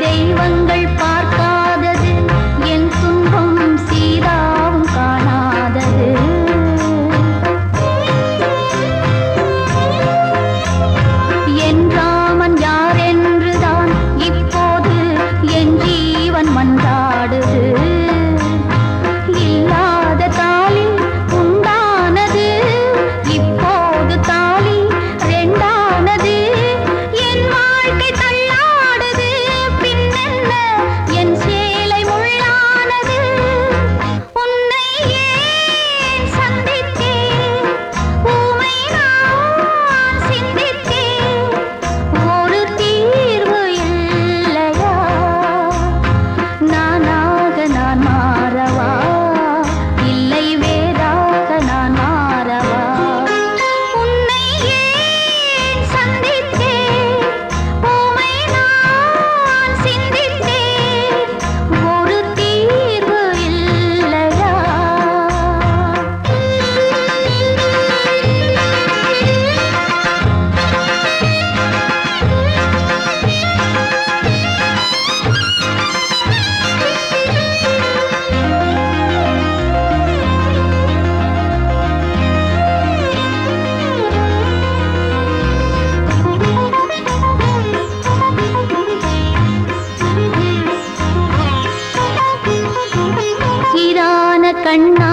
தெய்வங்கள் பார்க்காதது என் துன்பம் சீதாவும் காணாதது. என் ராமன் யார் இப்போது என் ஜீவன் மன்றாடுது. கண்ணா